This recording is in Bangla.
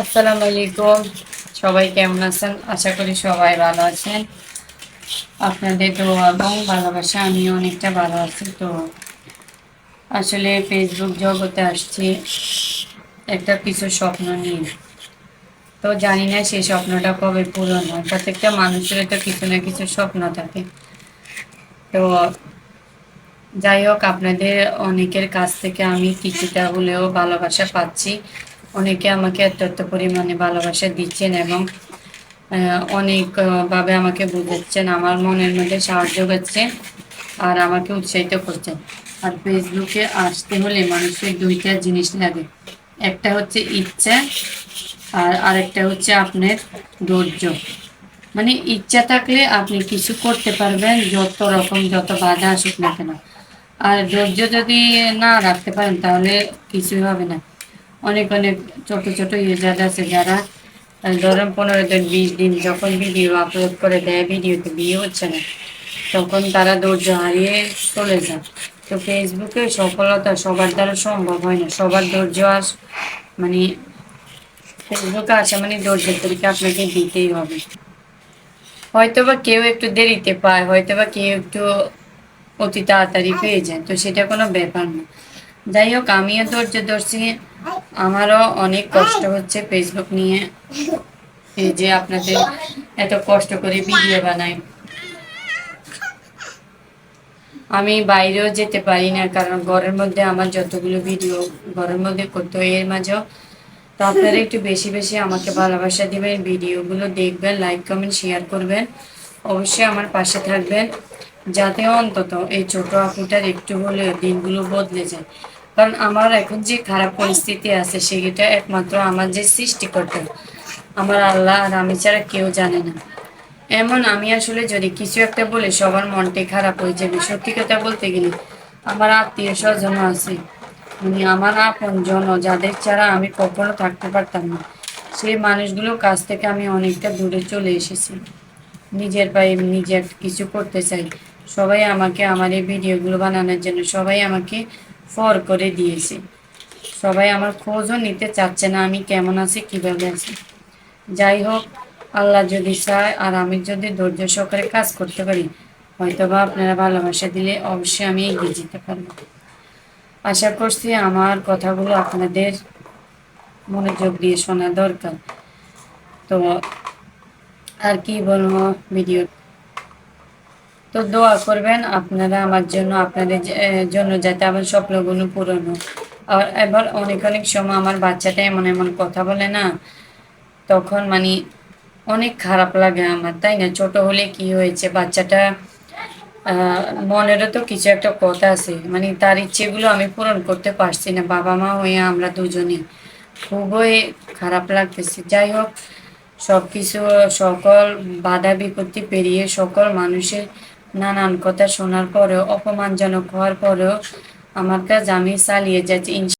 আসসালামু আলাইকুম। সবাই কেমন আছেন? আশা করি সবাই ভালো আছেন। আপনাদের দোয়া এবং ভালোবাসা আমি অনেকটা ভালো আছি। তো আসলে ফেসবুক জগতে আসছি একটা কিছু স্বপ্ন নিয়ে। তো জানি না সেই স্বপ্নটা কবে পূরণ হয়। প্রত্যেকটা মানুষের তো কিছু না কিছু স্বপ্ন থাকে। তো যাই হোক, আপনাদের অনেকের কাছ থেকে আমি কিছুটা হলেও ভালোবাসা পাচ্ছি। অনেকে আমাকে এত এত পরিমাণে ভালোবাসা দিচ্ছেন এবং অনেকভাবে আমাকে বুঝাচ্ছেন, আমার মনের মধ্যে সাহায্য করছে আর আমাকে উৎসাহিত করছেন। আর ফেসবুকে আসতে হলে মানুষের দুইটা জিনিস লাগে। একটা হচ্ছে ইচ্ছা আর আরেকটা হচ্ছে আপনার ধৈর্য। মানে ইচ্ছা থাকলে আপনি কিছু করতে পারবেন, যত রকম যত বাধা আসুক না কেন। আর ধৈর্য যদি না রাখতে পারেন তাহলে কিছুই হবে না। অনেক অনেক ছোট ছোট ইউজার আছে যারা ধরেন পনেরো দিন বিশ দিন যখন ভিডিও আপলোড করে দেয় ভিডিওতে বিয়ে হচ্ছে না, তখন তারা ধৈর্য হারিয়ে চলে যায়। তো ফেসবুকে সফলতা সবার দ্বারা সম্ভব হয় না, সবার ধৈর্য আস মানে ফেসবুকে আসা মানে ধৈর্যের তরিকা আপনাকে দিতেই হবে। হয়তো বা কেউ একটু দেরিতে পায় হয়তো বা কেউ একটু অতি তাড়াতাড়ি পেয়ে যায়, তো সেটা কোনো ব্যাপার না। যাই হোক, আমিও ধৈর্য ধরছি। আমারও অনেক কষ্ট হচ্ছে ফেসবুক নিয়ে। এই যে আপনাদের এত কষ্ট করে ভিডিও বানাই। আমি বাইরেও যেতে পারি না, কারণ ঘরের মধ্যে আমার যতগুলো ভিডিও ঘরের মধ্যে করতে হয়, এর মাঝেও তো আপনারা একটু বেশি বেশি আমাকে ভালোবাসা দিবেন, ভিডিওগুলো দেখবেন লাইক কমেন্ট শেয়ার করবেন। অবশ্যই আমার পাশে থাকবেন, যাতে অন্তত এই ছোট আপুটার একটু হলেও দিনগুলো বদলে যায়। কারণ আমার এখন যে খারাপ পরিস্থিতি আছে, সেটা একমাত্র আমার যে সৃষ্টি করতে আমার আল্লাহ আর আমি ছাড়া কেউ জানে না। এমন আমি আসলে যদি কিছু একটা বলে, সবার মনটাই খারাপ হয়ে যাবে। সত্যি কথা বলতে গেলে, আমার আত্মীয় স্বজন আছে। মানে আমার আপন জন যাদের ছাড়া আমি কখনো থাকতে পারতাম না। সেই মানুষগুলোর কাছ থেকে আমি অনেকটা দূরে চলে এসেছি। নিজের পায়ে নিজে কিছু করতে চাই। সবাই আমাকে আমার এই ভিডিওগুলো বানানোর জন্য সবাই আমাকে ফর করে দিয়েছে। সবাই আমার খোঁজও নিতে চাচ্ছে না, আমি কেমন আছি, কীভাবে আছি। যাই হোক, আল্লাহ যদি চায় আর আমি যদি ধৈর্য সহকারে কাজ করতে পারি হয়তো বা আপনারা ভালোবাসা দিলে অবশ্যই আমি এগিয়ে যেতে পারব। আশা করছি আমার কথাগুলো আপনাদের মনোযোগ দিয়ে শোনা দরকার। তো আর কি বলব ভিডিও তো দোয়া করবেন আপনারা আমার জন্য, আপনাদের জন্য যাতে আমার স্বপ্নগুলো পূরণ হোক। আর এবার অনেক অনেক সময় আমার বাচ্চাটা এমন এমন কথা বলে না, তখন মানে অনেক খারাপ লাগে আমার, তাই না? ছোট হলে কি হয়েছে? বাচ্চাটা মনেরও তো কিছু একটা কথা আছে। মানে তার ইচ্ছেগুলো আমি পূরণ করতে পারছি না। বাবা মা হয়ে আমরা দুজনে খুবই খারাপ লাগতেছে। যাই হোক সব কিছু সকল বাধা বিপত্তি পেরিয়ে সকল মানুষের নানান কথা শোনার পরেও অপমানজনক হওয়ার পরেও আমার কাজ আমি চালিয়ে যাচ্ছি